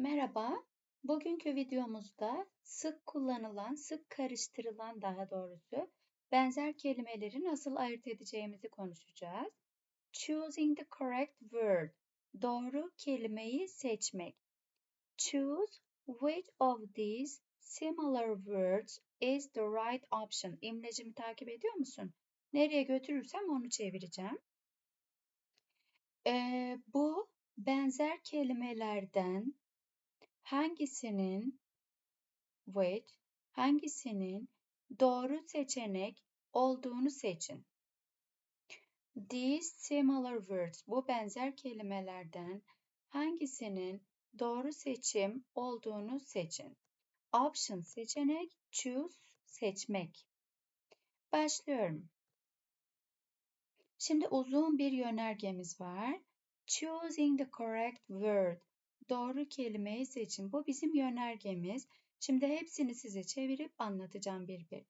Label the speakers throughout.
Speaker 1: Merhaba, bugünkü videomuzda sık kullanılan, sık karıştırılan daha doğrusu benzer kelimeleri nasıl ayırt edeceğimizi konuşacağız. Choosing the correct word, doğru kelimeyi seçmek. Choose which of these similar words is the right option. İmlecimi takip ediyor musun? Nereye götürürsem onu çevireceğim. Ee, bu benzer kelimelerden hangisinin which hangisinin doğru seçenek olduğunu seçin. These similar words bu benzer kelimelerden hangisinin doğru seçim olduğunu seçin. Option seçenek, choose seçmek. Başlıyorum. Şimdi uzun bir yönergemiz var. Choosing the correct word doğru kelimeyi seçin. Bu bizim yönergemiz. Şimdi hepsini size çevirip anlatacağım bir bir.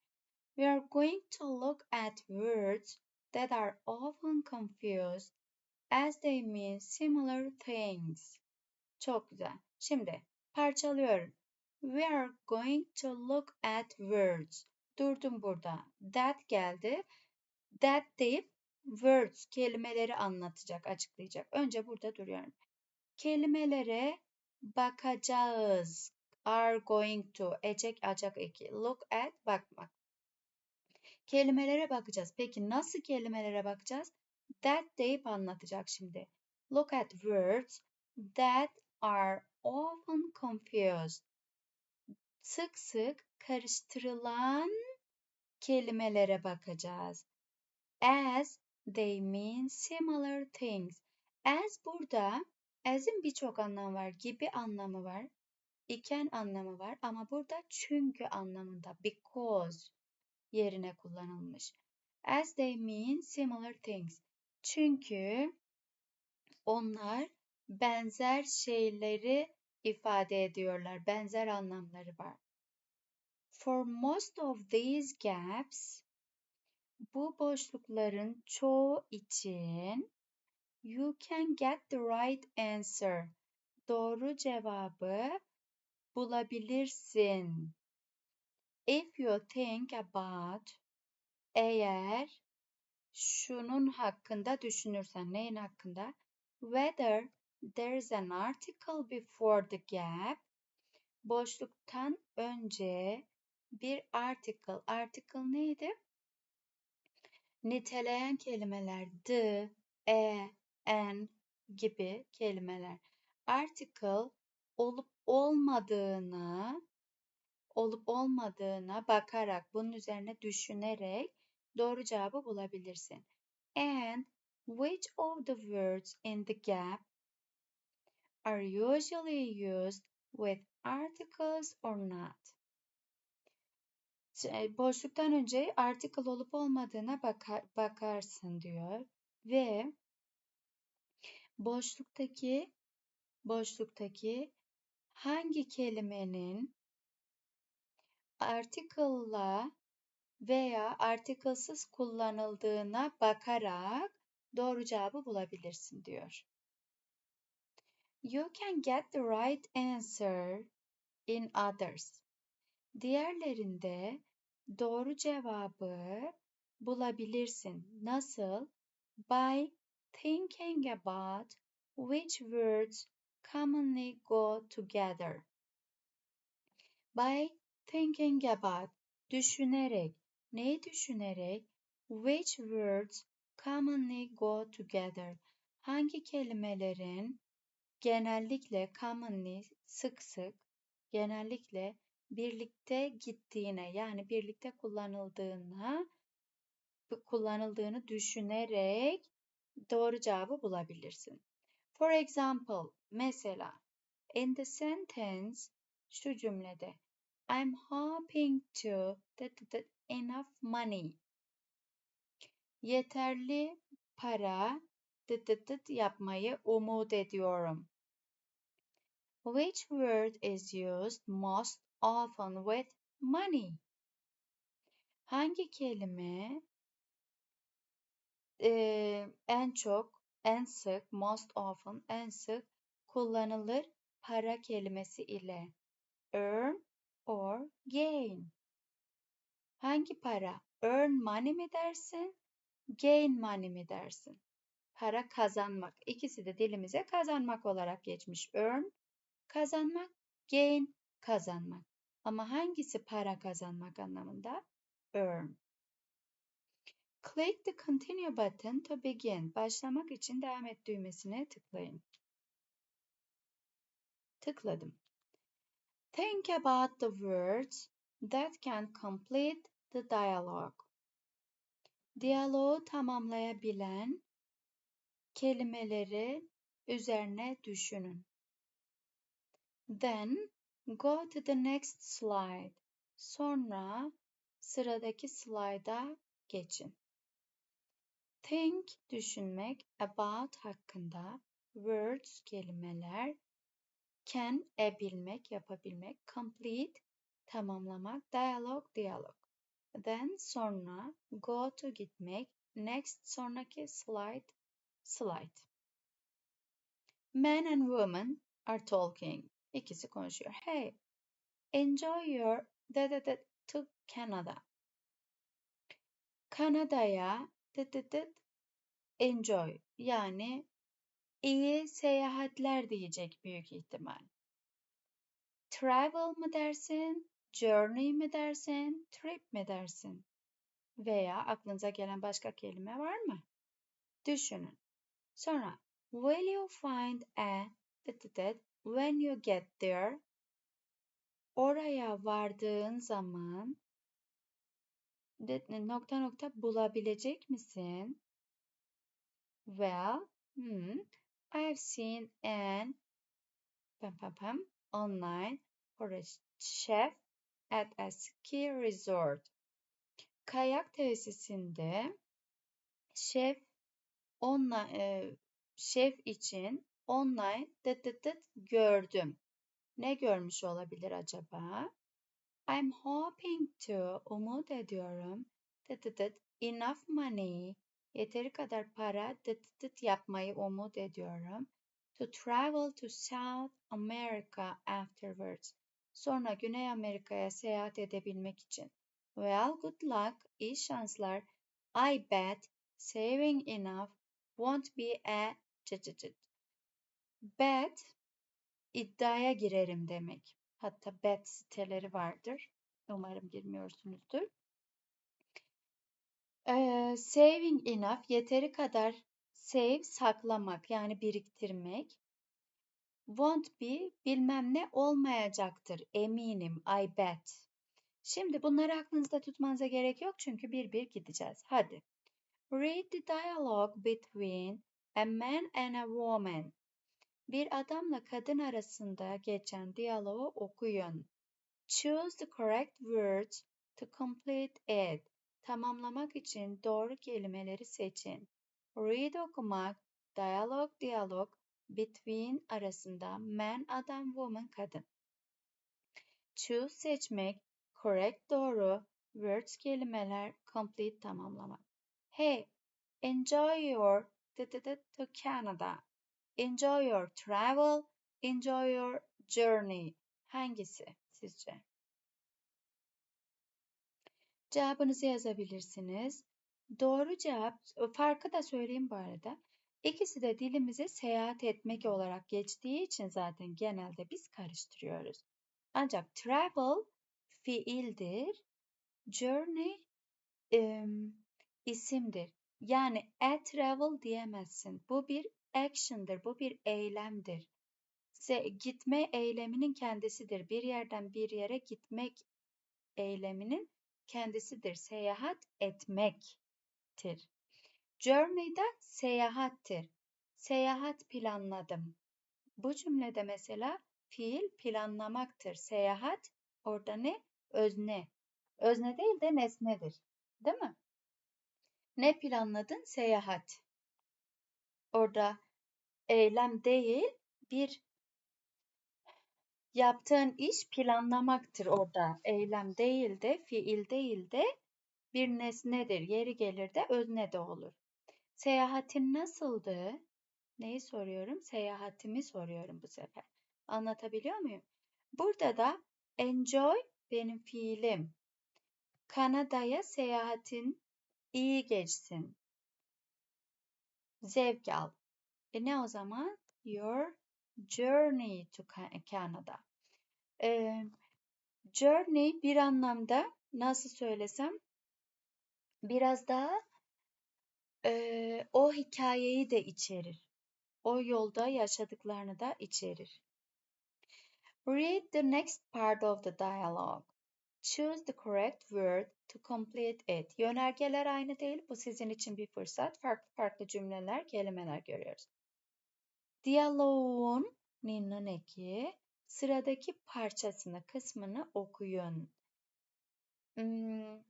Speaker 1: We are going to look at words that are often confused as they mean similar things. Çok güzel. Şimdi parçalıyorum. We are going to look at words. Durdum burada. That geldi. That deyip words kelimeleri anlatacak, açıklayacak. Önce burada duruyorum kelimelere bakacağız. Are going to, ecek, acak eki. Look at, bakmak. Kelimelere bakacağız. Peki nasıl kelimelere bakacağız? That deyip anlatacak şimdi. Look at words that are often confused. Sık sık karıştırılan kelimelere bakacağız. As they mean similar things. As burada As'in birçok anlamı var. Gibi anlamı var. iken anlamı var ama burada çünkü anlamında because yerine kullanılmış. As they mean similar things. Çünkü onlar benzer şeyleri ifade ediyorlar. Benzer anlamları var. For most of these gaps bu boşlukların çoğu için You can get the right answer. Doğru cevabı bulabilirsin. If you think about eğer şunun hakkında düşünürsen neyin hakkında? Whether there is an article before the gap boşluktan önce bir article. Article neydi? Niteleyen kelimeler the, e, and gibi kelimeler. Article olup olmadığına olup olmadığına bakarak bunun üzerine düşünerek doğru cevabı bulabilirsin. And which of the words in the gap are usually used with articles or not? Boşluktan önce article olup olmadığına bakar, bakarsın diyor ve boşluktaki boşluktaki hangi kelimenin article'la veya article'sız kullanıldığına bakarak doğru cevabı bulabilirsin diyor. You can get the right answer in others. Diğerlerinde doğru cevabı bulabilirsin. Nasıl? By thinking about which words commonly go together. By thinking about, düşünerek, neyi düşünerek? Which words commonly go together. Hangi kelimelerin genellikle commonly sık sık genellikle birlikte gittiğine yani birlikte kullanıldığına kullanıldığını düşünerek doğru cevabı bulabilirsin. For example, mesela in the sentence şu cümlede I'm hoping to that, that enough money. Yeterli para dıt yapmayı umut ediyorum. Which word is used most often with money? Hangi kelime e, en çok, en sık, most often, en sık kullanılır para kelimesi ile? Earn or gain? Hangi para? Earn money mi dersin? Gain money mi dersin? Para kazanmak. İkisi de dilimize kazanmak olarak geçmiş. Earn kazanmak, gain kazanmak. Ama hangisi para kazanmak anlamında? Earn. Click the continue button to begin. Başlamak için devam et düğmesine tıklayın. Tıkladım. Think about the words that can complete the dialogue. Diyaloğu tamamlayabilen kelimeleri üzerine düşünün. Then go to the next slide. Sonra sıradaki slayda geçin. Think düşünmek, about hakkında, words kelimeler, can ebilmek, yapabilmek, complete tamamlamak, dialogue diyalog. Then sonra go to gitmek, next sonraki slide slide. Man and woman are talking. İkisi konuşuyor. Hey, enjoy your da da da to Canada. Kanada'ya da da da enjoy yani iyi seyahatler diyecek büyük ihtimal. Travel mı dersin, journey mi dersin, trip mi dersin? Veya aklınıza gelen başka kelime var mı? Düşünün. Sonra will you find a when you get there? Oraya vardığın zaman nokta nokta bulabilecek misin? Well, hmm, I've seen an pam, pam, pam, online for a chef at a ski resort. Kayak tesisinde şef online şef için online dıt dıt dıt gördüm. Ne görmüş olabilir acaba? I'm hoping to, umut ediyorum. Dıt dıt, enough money, yeteri kadar para dıt dıt yapmayı umut ediyorum. To travel to South America afterwards. Sonra Güney Amerika'ya seyahat edebilmek için. Well, good luck, iyi şanslar. I bet saving enough won't be a bet iddiaya girerim demek. Hatta bet siteleri vardır. Umarım girmiyorsunuzdur. Ee, saving enough yeteri kadar save saklamak yani biriktirmek. Won't be bilmem ne olmayacaktır eminim I bet. Şimdi bunları aklınızda tutmanıza gerek yok çünkü bir bir gideceğiz. Hadi. Read the dialogue between a man and a woman. Bir adamla kadın arasında geçen diyaloğu okuyun. Choose the correct words to complete it. Tamamlamak için doğru kelimeleri seçin. Read okumak, dialog diyalog, between arasında man adam woman kadın. Choose seçmek, correct doğru, words kelimeler, complete tamamlamak. Hey, enjoy your to Canada. Enjoy your travel, enjoy your journey. Hangisi sizce? Cevabınızı yazabilirsiniz. Doğru cevap, farkı da söyleyeyim bu arada. İkisi de dilimize seyahat etmek olarak geçtiği için zaten genelde biz karıştırıyoruz. Ancak travel fiildir, journey e, isimdir. Yani a travel diyemezsin. Bu bir action'dır. Bu bir eylemdir. Gitme eyleminin kendisidir. Bir yerden bir yere gitmek eyleminin kendisidir. Seyahat etmektir. Journey de seyahattir. Seyahat planladım. Bu cümlede mesela fiil planlamaktır. Seyahat orada ne? Özne. Özne değil de nesnedir. Değil mi? Ne planladın? Seyahat. Orada eylem değil, bir yaptığın iş planlamaktır orada. Eylem değil de, fiil değil de bir nesnedir. Yeri gelir de özne de olur. Seyahatin nasıldı? Neyi soruyorum? Seyahatimi soruyorum bu sefer. Anlatabiliyor muyum? Burada da enjoy benim fiilim. Kanada'ya seyahatin iyi geçsin. Zevk al. E ne o zaman? Your journey to Canada. Ee, journey bir anlamda nasıl söylesem biraz daha e, o hikayeyi de içerir. O yolda yaşadıklarını da içerir. Read the next part of the dialogue. Choose the correct word to complete it. Yönergeler aynı değil. Bu sizin için bir fırsat. Farklı farklı cümleler, kelimeler görüyoruz. Diyaloğun Ninnin eki sıradaki parçasını, kısmını okuyun. Hmm,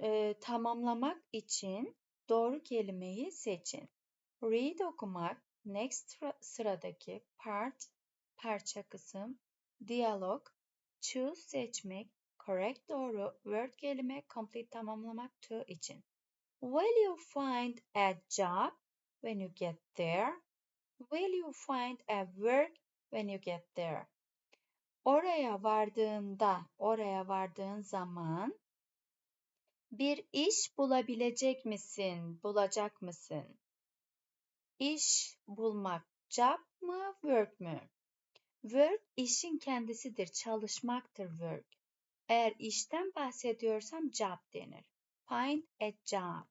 Speaker 1: e, tamamlamak için doğru kelimeyi seçin. Read okumak, next sıradaki part, parça kısım, diyalog, choose seçmek, correct doğru, word kelime, complete tamamlamak to için. Will you find a job when you get there? Will you find a work when you get there? Oraya vardığında, oraya vardığın zaman bir iş bulabilecek misin? Bulacak mısın? İş bulmak job mı, work mü? Work işin kendisidir, çalışmaktır work. Eğer işten bahsediyorsam job denir. Find a job.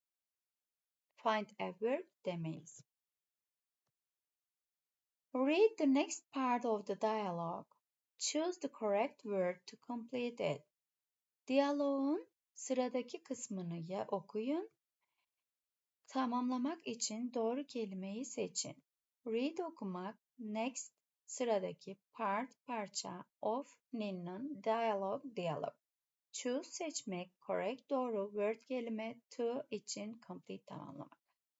Speaker 1: Find a work demeyiz. Read the next part of the dialogue. Choose the correct word to complete it. Diyaloğun sıradaki kısmını ya okuyun. Tamamlamak için doğru kelimeyi seçin. Read okumak, next sıradaki part parça of Nin'in dialogue dialog. Choose seçmek, correct doğru word kelime to için complete tamamlamak.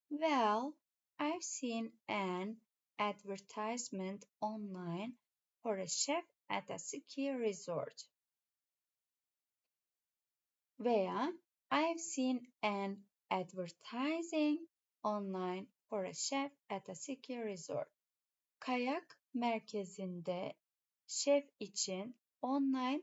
Speaker 1: Well, I've seen an advertisement online for a chef at a ski resort. Veya I've seen an advertising online for a chef at a ski resort. Kayak merkezinde şef için online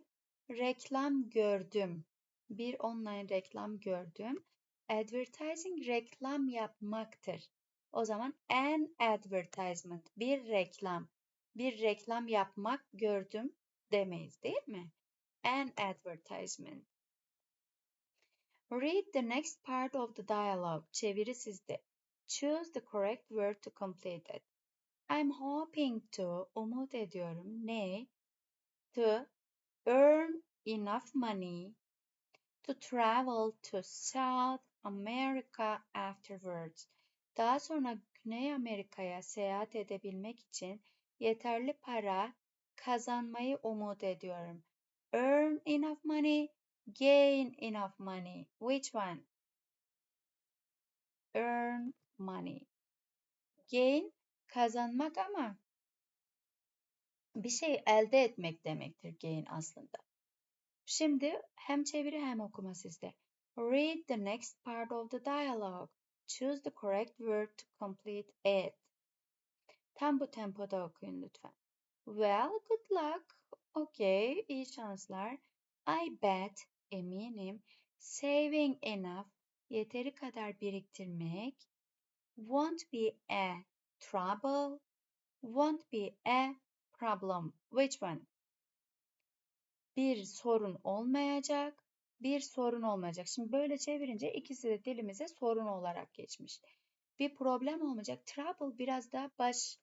Speaker 1: reklam gördüm. Bir online reklam gördüm. Advertising reklam yapmaktır. O zaman an advertisement bir reklam. Bir reklam yapmak gördüm demeyiz değil mi? An advertisement. Read the next part of the dialogue. Çeviri sizde. Choose the correct word to complete it. I'm hoping to, umut ediyorum. Ne? To earn enough money to travel to South America afterwards. Daha sonra Güney Amerika'ya seyahat edebilmek için yeterli para kazanmayı umut ediyorum. Earn enough money, gain enough money. Which one? Earn money. Gain kazanmak ama bir şey elde etmek demektir gain aslında. Şimdi hem çeviri hem okuma sizde. Read the next part of the dialogue. Choose the correct word to complete it. Tam bu tempoda okuyun lütfen. Well, good luck. Okay, iyi şanslar. I bet, eminim. Saving enough, yeteri kadar biriktirmek. Won't be a trouble. Won't be a problem. Which one? Bir sorun olmayacak bir sorun olmayacak. Şimdi böyle çevirince ikisi de dilimize sorun olarak geçmiş. Bir problem olmayacak. Trouble biraz daha baş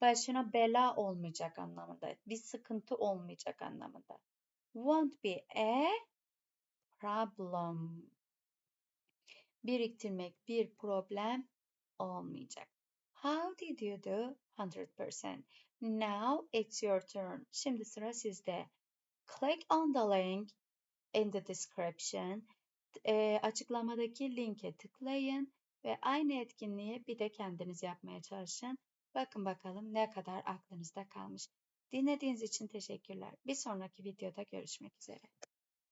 Speaker 1: başına bela olmayacak anlamında. Bir sıkıntı olmayacak anlamında. Won't be a problem. Biriktirmek bir problem olmayacak. How did you do? 100%. Now it's your turn. Şimdi sıra sizde. Click on the link in the description. E, açıklamadaki linke tıklayın ve aynı etkinliği bir de kendiniz yapmaya çalışın. Bakın bakalım ne kadar aklınızda kalmış. Dinlediğiniz için teşekkürler. Bir sonraki videoda görüşmek üzere.